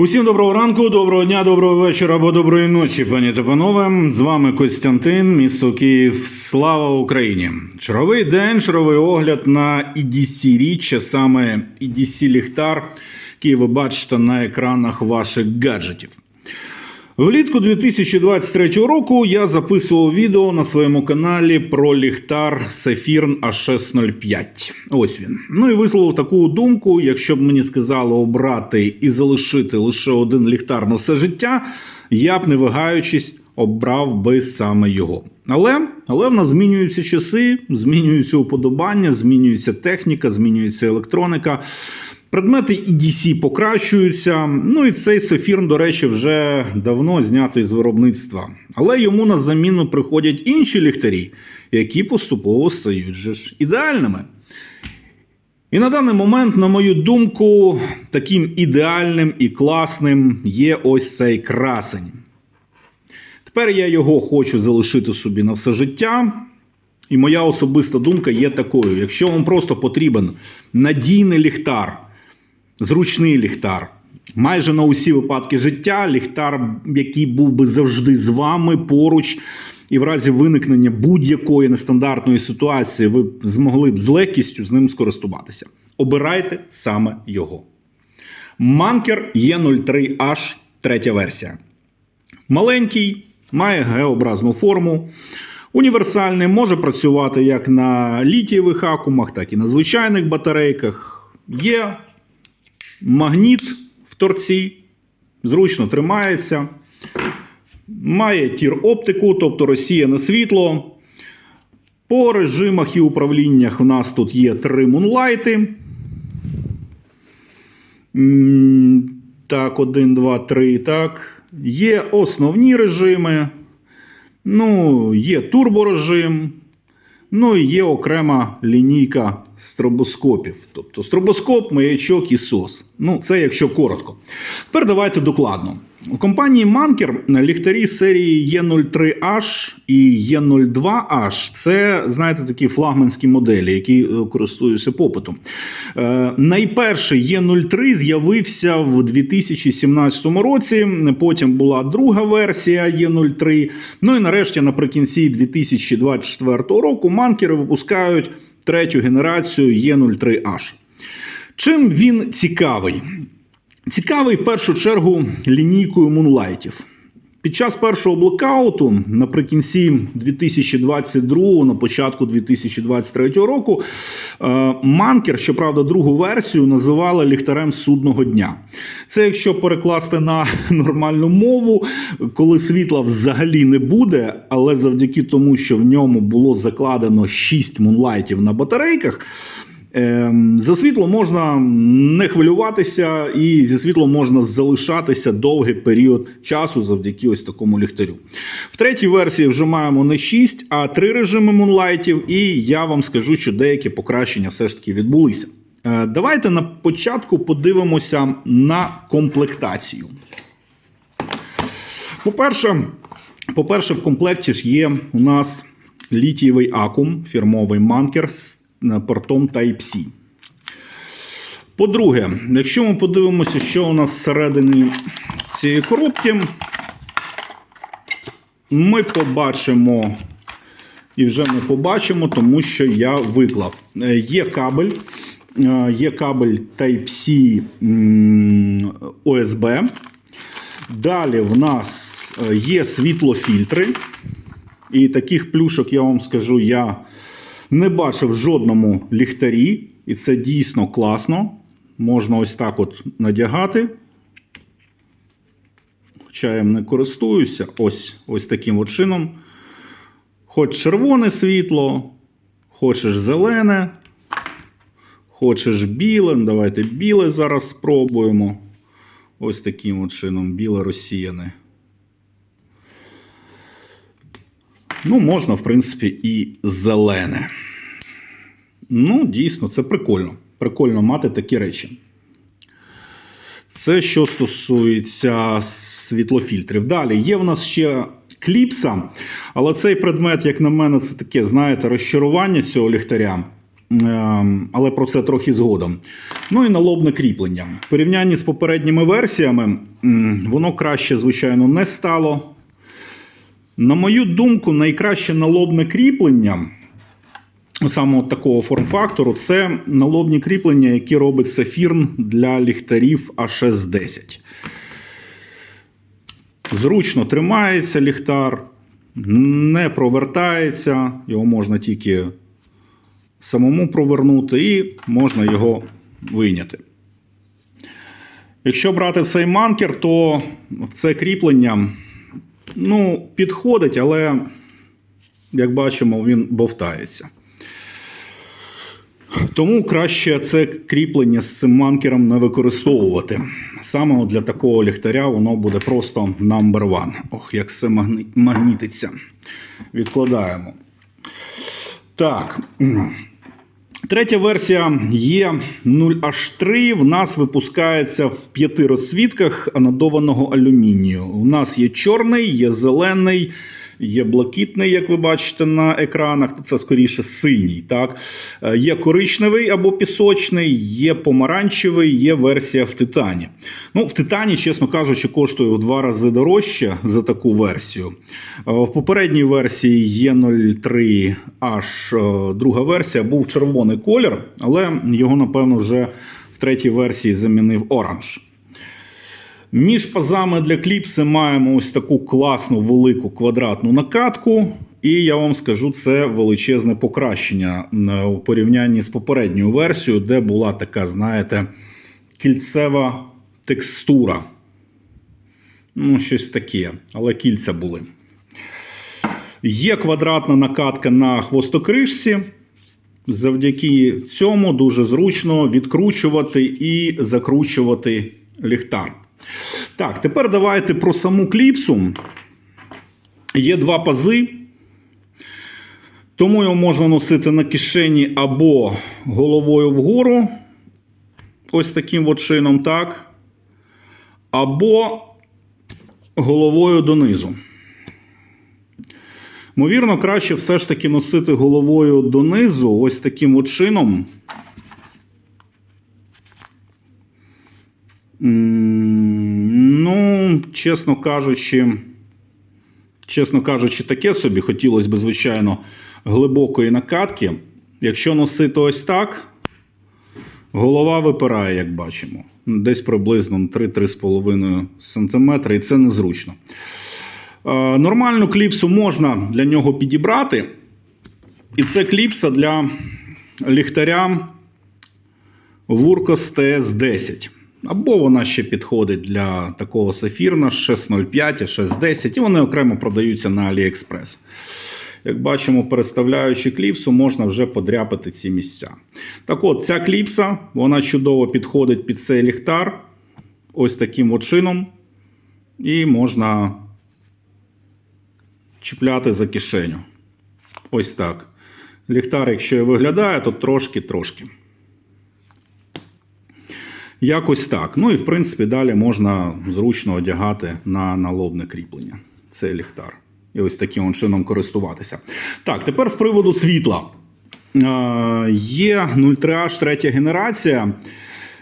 Усім доброго ранку, доброго дня, доброго вечора або доброї ночі, пані та панове. З вами Костянтин, місто Київ. Слава Україні! Черговий день, черговий огляд на EDC річчя, саме EDC ліхтар, який ви бачите на екранах ваших гаджетів. Влітку 2023 року я записував відео на своєму каналі про ліхтар Saphirn A605. Ось він. Ну і висловив таку думку: якщо б мені сказали обрати і залишити лише один ліхтар на все життя, я б не вагаючись обрав би саме його. Але, але в нас змінюються часи, змінюються уподобання, змінюється техніка, змінюється електроніка. Предмети EDC покращуються. Ну і цей софірн, до речі, вже давно знятий з виробництва. Але йому на заміну приходять інші ліхтарі, які поступово стають же ж ідеальними. І на даний момент, на мою думку, таким ідеальним і класним є ось цей красень. Тепер я його хочу залишити собі на все життя. І моя особиста думка є такою: якщо вам просто потрібен надійний ліхтар, зручний ліхтар, майже на усі випадки життя, ліхтар, який був би завжди з вами поруч, і в разі виникнення будь-якої нестандартної ситуації, ви змогли б з легкістю з ним скористуватися. Обирайте саме його. Манкер Е03H, третя версія. Маленький, має Г-образну форму. Універсальний може працювати як на літієвих акумах, так і на звичайних батарейках. Є магніт в торці, зручно тримається. Має тір оптику, тобто розсіяне світло. По режимах і управліннях у нас тут є три мунлайти. Так, 1, 2, 3. Так. Є основні режими. Ну, є турборежим. Ну і є окрема лінійка стробоскопів. Тобто стробоскоп, маячок і сос. Ну, це якщо коротко. Тепер давайте докладно. У компанії Manker ліхтарі серії Е03H і Е02H це, знаєте, такі флагманські моделі, які е, користуються попитом. Е, найперший Е03 з'явився в 2017 році. Потім була друга версія Е03. Ну і нарешті, наприкінці 2024 року, манкери випускають третю генерацію Е03H. Чим він цікавий? Цікавий в першу чергу лінійкою мунлайтів. Під час першого блокауту наприкінці 2022, на початку 2023 року, е, Манкер, щоправда, другу версію називали ліхтарем судного дня. Це якщо перекласти на нормальну мову, коли світла взагалі не буде, але завдяки тому, що в ньому було закладено 6 мунлайтів на батарейках. Ем, За світло можна не хвилюватися, і зі світлом можна залишатися довгий період часу завдяки ось такому ліхтарю. В третій версії вже маємо не 6, а 3 режими мунлайтів, і я вам скажу, що деякі покращення все ж таки відбулися. Е, Давайте на початку подивимося на комплектацію. По-перше, по-перше, в комплекті ж є у нас літієвий акум, фірмовий манкер з портом Type-C. По-друге, якщо ми подивимося, що у нас всередині цієї коробки, ми побачимо, і вже ми побачимо, тому що я виклав. Е, Є кабель, е, є кабель Type-C м, USB. Далі в нас е, є світлофільтри. І таких плюшок, я вам скажу, я не бачив жодному ліхтарі. І це дійсно класно. Можна ось так от надягати. Хоча я не користуюся. Ось, ось таким от чином. Хоч червоне світло, хочеш зелене, хочеш біле. Давайте біле зараз спробуємо. Ось таким от чином біле розсіяне. Ну, можна, в принципі, і зелене. Ну, дійсно, це прикольно. Прикольно мати такі речі. Це що стосується світлофільтрів. Далі є в нас ще кліпса, але цей предмет, як на мене, це таке, знаєте, розчарування цього ліхтаря. Ем, Але про це трохи згодом. Ну і налобне кріплення. В порівнянні з попередніми версіями, воно краще, звичайно, не стало. На мою думку, найкраще налобне кріплення саме от такого форм-фактору це налобні кріплення, які робить Сафірн для ліхтарів А610. Зручно тримається ліхтар, не провертається, його можна тільки самому провернути і можна його вийняти. Якщо брати цей манкер, то в це кріплення ну, підходить, але, як бачимо, він бовтається. Тому краще це кріплення з цим манкером не використовувати. Саме для такого ліхтаря воно буде просто number one. Ох, як все магні- магнітиться. Відкладаємо. Так. Третя версія є 0H3. В нас випускається в п'яти розсвітках анодованого алюмінію. У нас є чорний, є зелений, є блакитний, як ви бачите на екранах. Це скоріше синій. Так? Е, Є коричневий або пісочний, є помаранчевий, є версія в титані. Ну, в титані, чесно кажучи, коштує в два рази дорожче за таку версію. Е, В попередній версії є 03 аж е, друга версія, був червоний колір, але його, напевно, вже в третій версії замінив оранж. Між пазами для кліпси маємо ось таку класну велику квадратну накатку. І я вам скажу, це величезне покращення е, у порівнянні з попередньою версією, де була така, знаєте, кільцева текстура. Ну, щось таке, але кільця були. Є квадратна накатка на хвостокришці. Завдяки цьому дуже зручно відкручувати і закручувати ліхтар. Так, тепер давайте про саму кліпсу. Є два пази. Тому його можна носити на кишені або головою вгору. Ось таким от чином, так. Або головою донизу. Ймовірно, краще все ж таки носити головою донизу, ось таким от чином. М, Ну, чесно кажучи, чесно кажучи, таке собі хотілося б, звичайно, глибокої накатки. Якщо носити ось так, голова випирає, як бачимо. Десь приблизно 3-3,5 см, і це незручно. Нормальну кліпсу можна для нього підібрати. І це кліпса для ліхтаря Wurkos TS10. Або вона ще підходить для такого сафірна 605, 610, і вони окремо продаються на AliExpress. Як бачимо, переставляючи кліпсу, можна вже подряпати ці місця. Так от, ця кліпса вона чудово підходить під цей ліхтар. Ось таким от чином. І можна чіпляти за кишеню. Ось так. Ліхтар, якщо і виглядає, то трошки-трошки. Якось так. Ну і в принципі далі можна зручно одягати на налобне кріплення. Це ліхтар. І ось таким чином користуватися. Так, тепер з приводу світла. Е, Є 03H третя генерація.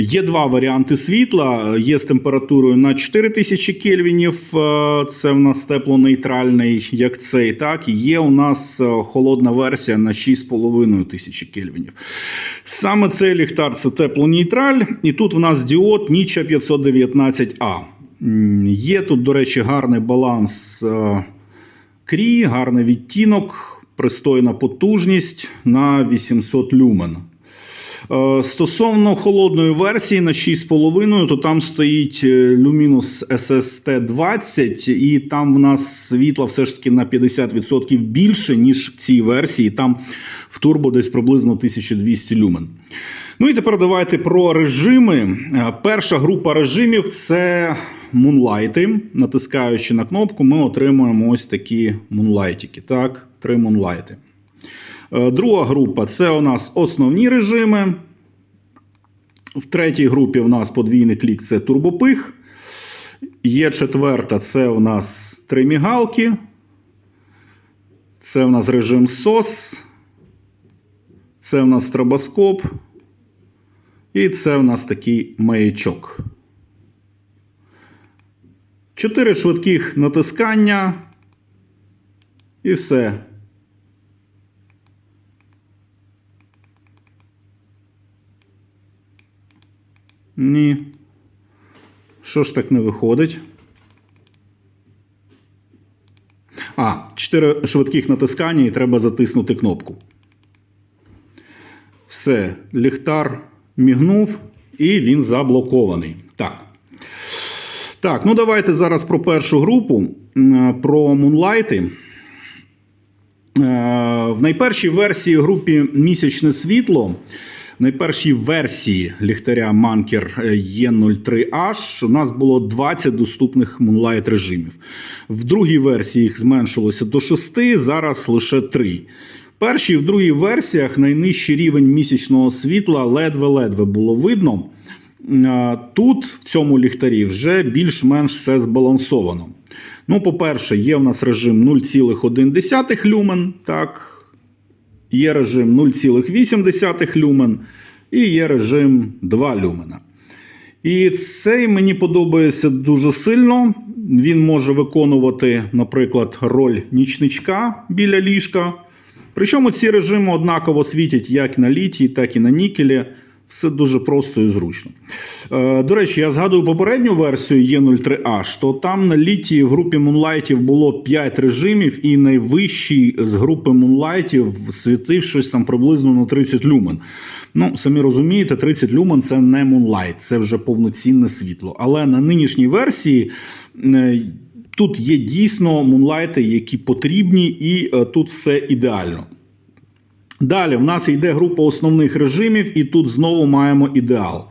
Є два варіанти світла. Є з температурою на 4000 кельвінів. е, Це в нас теплонейтральний, як цей. Так, і є у нас е, холодна версія на 6500 кельвінів. Саме цей ліхтар це теплонейтраль, і тут в нас діод Ніча 519А. Є тут, до речі, гарний баланс е, крі, гарний відтінок, пристойна потужність на 800 люмен. Е, Стосовно холодної версії на 6,5, то там стоїть е, Luminous SST20, і там в нас світла все ж таки на 50% більше, ніж в цій версії. Там в турбо десь приблизно 1200 люмен. Ну і тепер давайте про режими. Е, Перша група режимів це мунлайти. Натискаючи на кнопку, ми отримуємо ось такі мунлайтики. Так, три мунлайти. Е, Друга група це у нас основні режими. В третій групі у нас подвійний клік це турбопих. Є четверта це у нас три мігалки. Це у нас режим SOS. Це у нас стробоскоп. І це в нас такий маячок. Чотири швидких натискання. І все. Ні. Що ж так не виходить? А, 4 швидких натискання і треба затиснути кнопку. Все, ліхтар мігнув і він заблокований. Так. Так, ну давайте зараз про першу групу, про мунлайти. Е, В найпершій версії групі місячне світло. Найпершій версії ліхтаря Manker E03H у нас було 20 доступних Moonlight режимів. В другій версії їх зменшилося до 6, зараз лише 3. В першій і в другій версіях найнижчий рівень місячного світла ледве-ледве було видно. Тут, в цьому ліхтарі, вже більш-менш все збалансовано. Ну, по-перше, є в нас режим 0,1 люмен, так, є режим 0,8 люмен і є режим 2 люмена. І цей мені подобається дуже сильно. Він може виконувати, наприклад, роль нічничка біля ліжка. Причому ці режими однаково світять як на літі, так і на нікелі. Все дуже просто і зручно. Е, до речі, я згадую попередню версію E03H, то там на літії в групі мунлайтів було 5 режимів, і найвищий з групи мунлайтів світив щось там приблизно на 30 люмен. Ну, самі розумієте, 30 люмен це не мунлайт, це вже повноцінне світло. Але на нинішній версії. е, Тут є дійсно мунлайти, які потрібні, і е, тут все ідеально. Далі в нас йде група основних режимів, і тут знову маємо ідеал.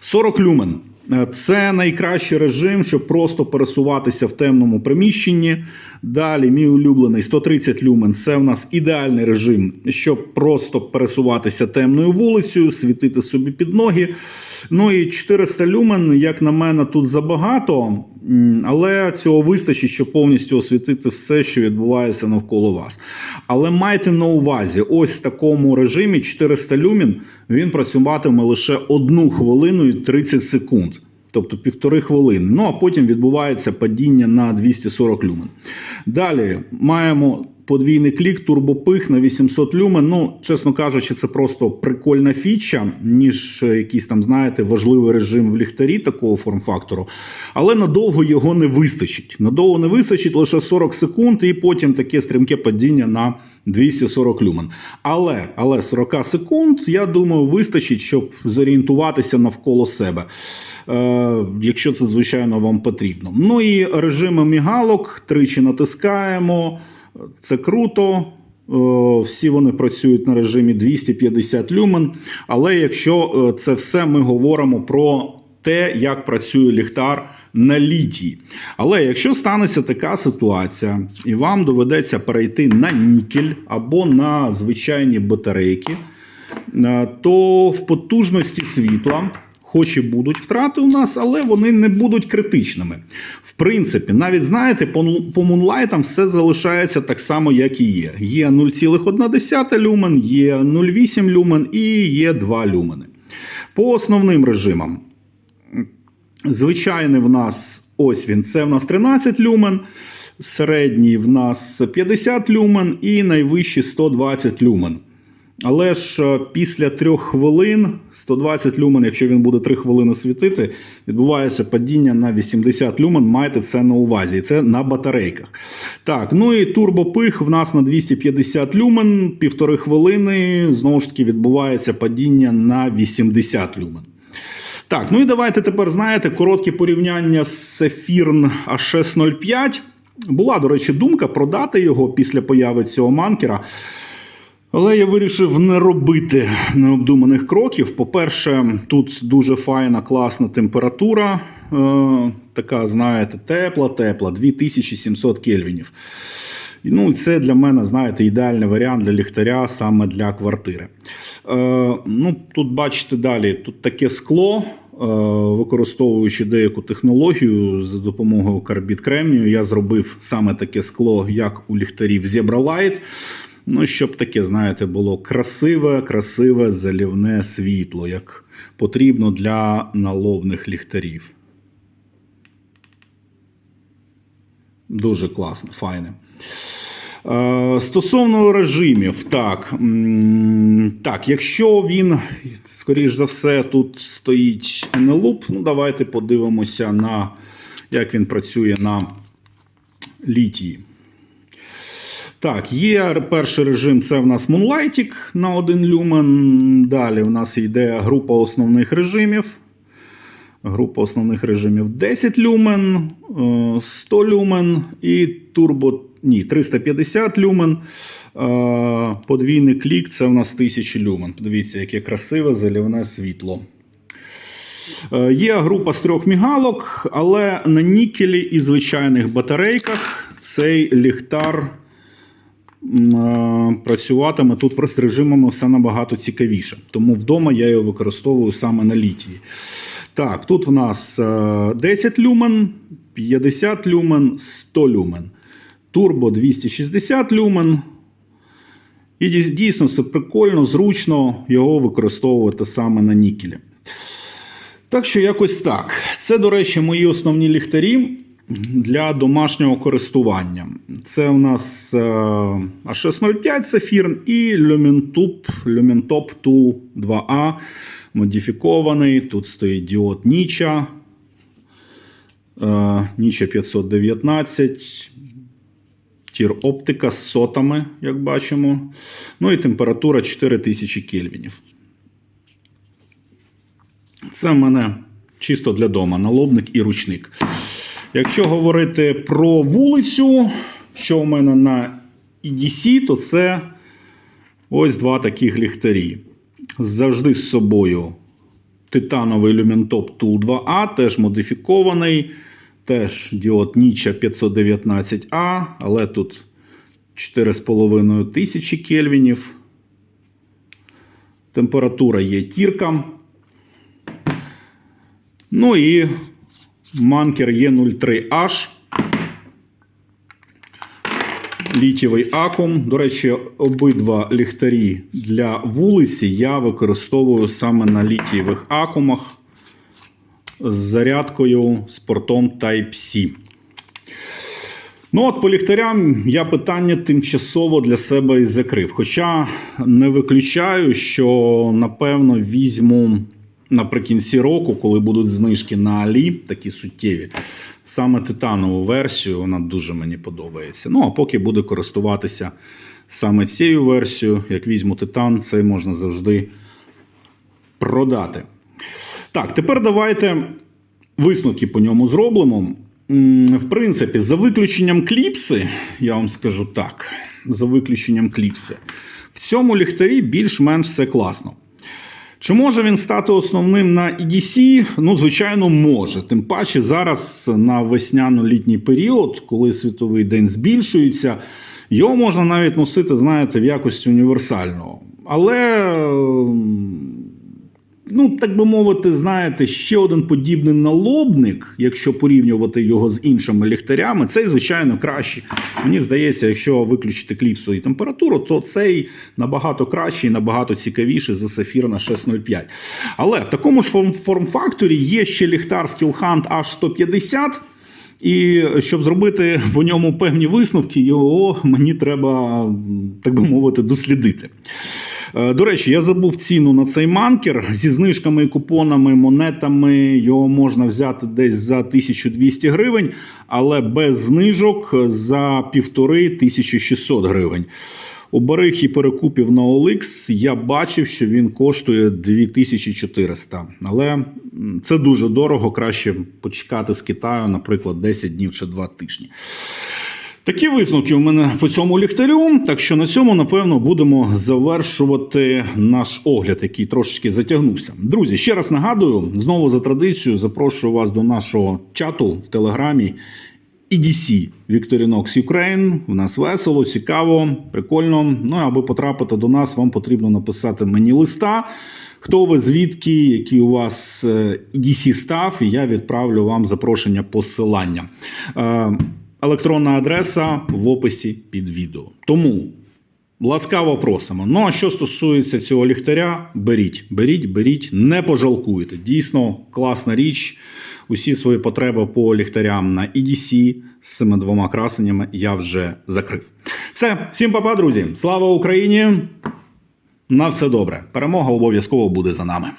40 люмен. Е, Це найкращий режим, щоб просто пересуватися в темному приміщенні. Далі, мій улюблений 130 люмен. Це в нас ідеальний режим, щоб просто пересуватися темною вулицею, світити собі під ноги. Ну і 400 люмен, як на мене, тут забагато, але цього вистачить, щоб повністю освітити все, що відбувається навколо вас. Але майте на увазі, ось в такому режимі 400 люмен він працюватиме лише 1 хвилину і 30 секунд. Тобто півтори хвилини. Ну а потім відбувається падіння на 240 люмен. Далі маємо подвійний клік, турбопих на 800 люмен. Ну, чесно кажучи, це просто прикольна фіча, ніж е, якийсь там, знаєте, важливий режим в ліхтарі такого форм-фактору. Але надовго його не вистачить. Надовго не вистачить лише 40 секунд, і потім таке стрімке падіння на 240 люмен. Але, але 40 секунд, я думаю, вистачить, щоб зорієнтуватися навколо себе. Е, якщо це, звичайно, вам потрібно. Ну і режими мігалок тричі натискаємо. Це круто. Е, Всі вони працюють на режимі 250 люмен. Але якщо е, це все ми говоримо про те, як працює ліхтар на літії. Але якщо станеться така ситуація, і вам доведеться перейти на нікель або на звичайні батарейки, е, то в потужності світла. Хоч і будуть втрати у нас, але вони не будуть критичними. В принципі, навіть знаєте, по, мунлайтам все залишається так само, як і є. Є 0,1 люмен, є 0,8 люмен і є 2 люмени. По основним режимам. Звичайний в нас ось він, це в нас 13 люмен, середній в нас 50 люмен і найвищий 120 люмен. Але ж е, після трьох хвилин 120 люмен, якщо він буде 3 хвилини світити, відбувається падіння на 80 люмен. Майте це на увазі. І це на батарейках. Так, ну і турбопих в нас на 250 люмен, півтори хвилини. Знову ж таки, відбувається падіння на 80 люмен. Так, ну і давайте тепер знаєте коротке порівняння з Saphirn A605. Була, до речі, думка продати його після появи цього манкера. Але я вирішив не робити необдуманих кроків. По-перше, тут дуже файна, класна температура. Е, така, знаєте, тепла, тепла, 2700 кельвінів. Ну, це для мене, знаєте, ідеальний варіант для ліхтаря саме для квартири. Е, ну, Тут бачите далі, тут таке скло. е, Використовуючи деяку технологію за допомогою карбід кремнію, я зробив саме таке скло, як у ліхтарів Zebra Light. Ну, щоб таке, знаєте, було красиве, красиве залівне світло, як потрібно для налобних ліхтарів. Дуже класно, файне. Е, Стосовно режимів, так, так, якщо він, скоріш за все, тут стоїть NLOOP, ну давайте подивимося на як він працює на літії. Так, є перший режим це в нас Moonlighting на 1 люмен. Далі в нас йде група основних режимів. Група основних режимів 10 люмен, е, 100 люмен і турбо ні, 350 люмен. Е, Подвійний клік це в нас 1000 люмен. Подивіться, яке красиве залівне світло. Е, Є група з трьох мігалок, але на нікелі і звичайних батарейках цей ліхтар е, працюватиме тут в режимами все набагато цікавіше. Тому вдома я його використовую саме на літії. Так, тут в нас е, 10 люмен, 50 люмен, 100 люмен. Турбо 260 люмен. І дійсно це прикольно, зручно його використовувати саме на нікелі. Так що якось так. Це, до речі, мої основні ліхтарі для домашнього користування. Це у нас е, А605 Сафірн і Lumentop, Lumentop 2 2A модифікований. Тут стоїть діод Ніча. Е, Ніча 519. Тір оптика з сотами, як бачимо. Ну і температура 4000 кельвінів. Це в мене чисто для дома налобник і ручник. Якщо говорити про вулицю, що у мене на EDC, то це ось два таких ліхтарі. Завжди з собою титановий Lumentop Tool 2A, теж модифікований, теж діод Ніча 519A, але тут 4,5 тисячі кельвінів. Температура є тірка. Ну і манкер Е03H. Літєвий акум. До речі, обидва ліхтарі для вулиці я використовую саме на літієвих акумах з зарядкою з портом Type-C. Ну, от по ліхтарям я питання тимчасово для себе і закрив. Хоча не виключаю, що напевно візьму наприкінці року, коли будуть знижки на Алі, такі суттєві. Саме титанову версію, вона дуже мені подобається. Ну, а поки буду користуватися саме цією версією, як візьму титан, це можна завжди продати. Так, тепер давайте висновки по ньому зробимо. В принципі, за виключенням кліпси, я вам скажу так: за виключенням кліпси, в цьому ліхтарі більш-менш все класно. Чи може він стати основним на EDC? Ну, звичайно, може. Тим паче зараз на весняно-літній період, коли світовий день збільшується, його можна навіть носити, знаєте, в якості універсального. Але, ну, так би мовити, знаєте, ще один подібний налобник, якщо порівнювати його з іншими ліхтарями, цей, звичайно, кращий. Мені здається, якщо виключити кліпсу і температуру, то цей набагато кращий, набагато цікавіший за сафір на 605. Але в такому ж форм- форм-факторі є ще ліхтар Skillhunt H150. І щоб зробити по ньому певні висновки, його мені треба, так би мовити, дослідити. Е, До речі, я забув ціну на цей манкер зі знижками, купонами, монетами. Його можна взяти десь за 1200 гривень, але без знижок за 1500 гривень. У і перекупів на OLX я бачив, що він коштує 2400. Але це дуже дорого. Краще почекати з Китаю, наприклад, 10 днів чи 2 тижні. Такі висновки у мене по цьому ліхтарю. Так що на цьому, напевно, будемо завершувати наш огляд, який трошечки затягнувся. Друзі, ще раз нагадую, знову за традицією запрошую вас до нашого чату в Телеграмі. EDC Victorinox Ukraine. У нас весело, цікаво, прикольно. Ну, аби потрапити до нас, вам потрібно написати мені листа. Хто ви, звідки, який у вас е, EDC став, і я відправлю вам запрошення посилання. Е, Електронна адреса в описі під відео. Тому Ласкаво просимо. Ну а що стосується цього ліхтаря, беріть, беріть, беріть, не пожалкуєте. Дійсно класна річ. Усі свої потреби по ліхтарям на EDC з цими двома красеннями я вже закрив. Все, всім папа, друзі. Слава Україні! На все добре. Перемога обов'язково буде за нами.